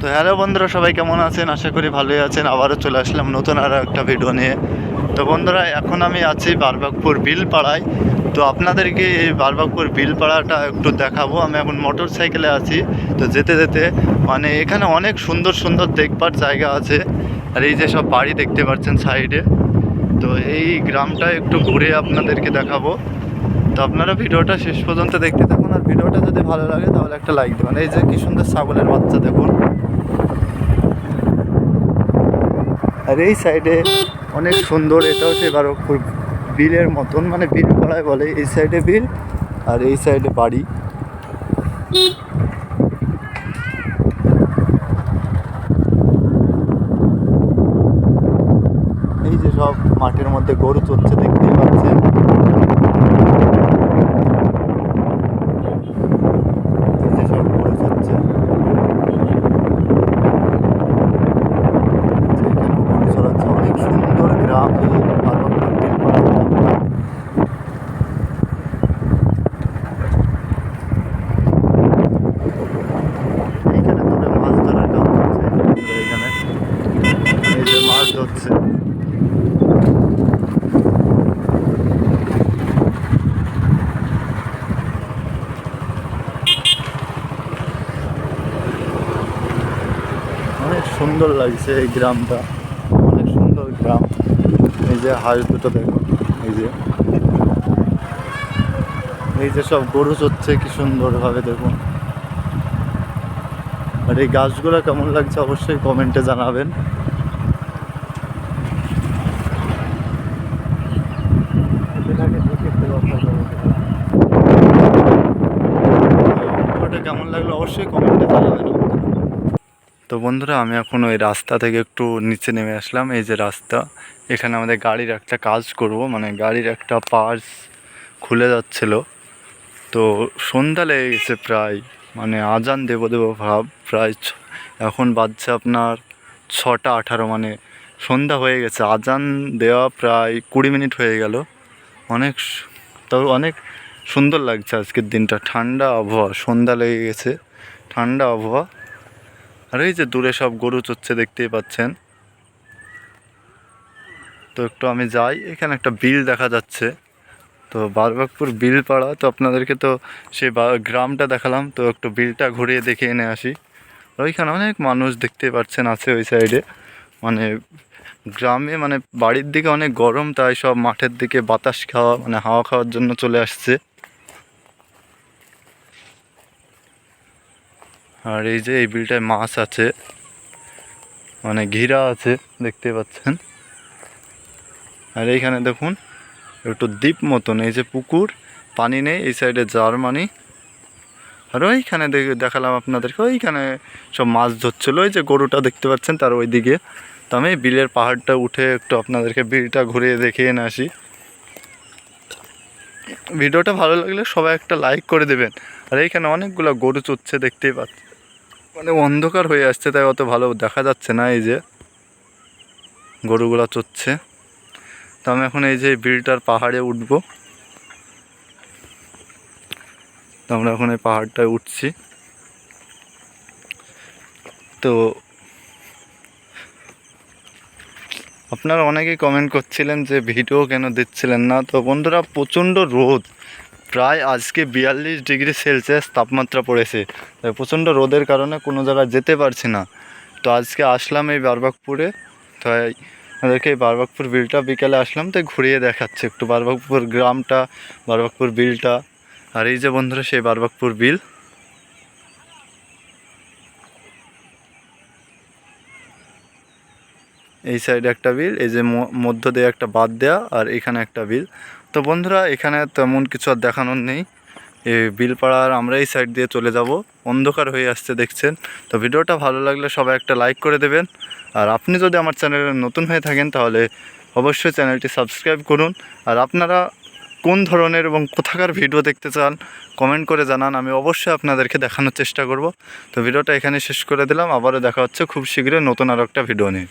তো হ্যালো বন্ধুরা, সবাই কেমন আছেন? আশা করি ভালোই আছেন। আবারও চলে আসলাম নতুন আরও একটা ভিডিও নিয়ে। তো বন্ধুরা, এখন আমি আছি বারবাকপুর বিলপাড়ায়। তো আপনাদেরকে এই বারবাকপুর বিলপাড়াটা একটু দেখাবো। আমি এখন মোটর সাইকেলে আছি। তো যেতে যেতে মানে এখানে অনেক সুন্দর সুন্দর দেখবার জায়গা আছে। আর এই যে সব বাড়ি দেখতে পাচ্ছেন সাইডে। তো এই গ্রামটা একটু ঘুরে আপনাদেরকে দেখাবো। তো আপনারা ভিডিওটা শেষ পর্যন্ত দেখতে থাকুন। আর ভিডিওটা যদি ভালো লাগে, তাহলে একটা লাইক দেবেন। এই যে কি সুন্দর ছাগলের বাচ্চা, দেখুন। আর এই সাইডে অনেক সুন্দর, এটাও সে বারকপুর বিলের মতন মানে বিল পাড়ায় বলে, এই সাইডে বিল আর এই সাইডে বাড়ি। এই যে সব মাঠের মধ্যে গরু চলছে দেখতেই পাচ্ছেন এই যে সব গরু চড়ছে যে এখানে গরু চড়াচ্ছে অনেক সুন্দর গ্রাম এই পার্বত্য বিলপাড়া গ্রামটা এইখানে দূরে মাছ ধরার কাম চলছে এখানে এই যে মাছ ধরছে অনেক সুন্দর লাগছে এই গ্রামটা। অনেক সুন্দর গ্রাম। এই যে হাঁস দুটো দেখো, এই যে। এই যে সব গরু চড়ছে, কি সুন্দরভাবে দেখুন। আর এই গাছগুলো কেমন লাগছে অবশ্যই কমেন্টে জানাবেন। কেমন লাগল অবশ্যই কমেন্টে জানাবেন। তো বন্ধুরা, আমি এখন ওই রাস্তা থেকে একটু নিচে নেমে আসলাম। এই যে রাস্তা, এখানে আমাদের গাড়ির একটা কাজ করব। মানে গাড়ির একটা পার্স খুলে যাচ্ছিল। তো সন্ধ্যা লেগে গেছে প্রায় মানে আজান দেবো দেবো ভাব, প্রায় এখন বাজছে আপনার ছটা আঠারো। মানে সন্ধ্যা হয়ে গেছে, আজান দেওয়া প্রায় কুড়ি মিনিট হয়ে গেল। অনেক তবে অনেক সুন্দর লাগছে আজকের দিনটা। ঠান্ডা আবহাওয়া, সন্ধ্যা লেগে গেছে। ঠান্ডা আবহাওয়া। আর এই যে দূরে সব গরু চড়ছে দেখতেই পাচ্ছেন। তো একটু আমি যাই, এখানে একটা বিল দেখা যাচ্ছে। তো বারবাকপুর বিল পাড়া, তো আপনাদেরকে তো সেই গ্রামটা দেখালাম, তো একটু বিলটা ঘুরিয়ে দেখে এনে আসি। ওইখানে অনেক মানুষ দেখতে পাচ্ছেন আছে ওই সাইডে। মানে গ্রামে মানে বাড়ির দিকে অনেক গরম, তাই সব মাঠের দিকে বাতাস খাওয়া মানে হাওয়া খাওয়ার জন্য চলে আসছে। আর এই যে এই বিলটায় মাছ আছে। মানে ঘিরা আছে, দেখতে পাচ্ছেন। আর এইখানে দেখুন, একটু দ্বীপ মতন, এই যে পুকুর, পানি নেই, এই সাইডে জার্মানি। আর ওইখানে দেখে দেখালাম আপনাদেরকে, ওইখানে সব মাছ ধরছিল। ওই যে গরুটা দেখতে পাচ্ছেন, তার ওইদিকে। তো আমি বিলের পাহাড়টা উঠে একটু আপনাদেরকে বিলটা ঘুরিয়ে দেখিয়ে নিয়ে আসি। ভিডিওটা ভালো লাগলে সবাই একটা লাইক করে দেবেন। আর এইখানে অনেকগুলো গরু চড়ছে, দেখতেই পাচ্ছেন। মানে অন্ধকার হয়ে আসছে, তাই অত ভালো দেখা যাচ্ছে না, এই যে গরুগুলা চড়ছে। তো আমি এখন এই যে বিলটার পাহাড়ে উঠবো। তো আমরা এখন এই পাহাড়টায় উঠছি। তো আপনারা অনেকেই কমেন্ট করছিলেন যে ভিডিও কেন দিচ্ছিলেন না। তো বন্ধুরা, প্রচণ্ড রোদ। প্রায় আজকে বিয়াল্লিশ ডিগ্রি সেলসিয়াস তাপমাত্রা পড়েছে। তাই প্রচণ্ড রোদের কারণে কোনো জায়গায় যেতে পারছি না। তো আজকে আসলাম এই বারবাকপুরে। তাই আমাদেরকে এই বারবাকপুর বিলটা বিকালে আসলাম, তাই ঘুরিয়ে দেখাচ্ছে একটু বারবাকপুর গ্রামটা, বারবাকপুর বিলটা। আর এই যে বন্ধুরা, সেই বারবাকপুর বিল। এই সাইডে একটা বিল, এই যে মধ্য দিয়ে একটা বাদ দেয়া আর এখানে একটা বিল। তো বন্ধুরা, এখানে তেমন কিছু আর দেখানোর নেই। এই বিলপাড়ার আমরা এই সাইড দিয়ে চলে যাব। অন্ধকার হয়ে আসছে, দেখছেন? তো ভিডিওটা ভালো লাগলে সবাই একটা লাইক করে দেবেন। আর আপনি যদি আমার চ্যানেলে নতুন হয়ে থাকেন, তাহলে অবশ্যই চ্যানেলটি সাবস্ক্রাইব করুন। আর আপনারা কোন ধরনের এবং কোথাকার ভিডিও দেখতে চান, কমেন্ট করে জানান। আমি অবশ্যই আপনাদেরকে দেখানোর চেষ্টা করব। তো ভিডিওটা এখানে শেষ করে দিলাম। আবারও দেখা হচ্ছে খুব শীঘ্রই নতুন আর একটা ভিডিও নিয়ে।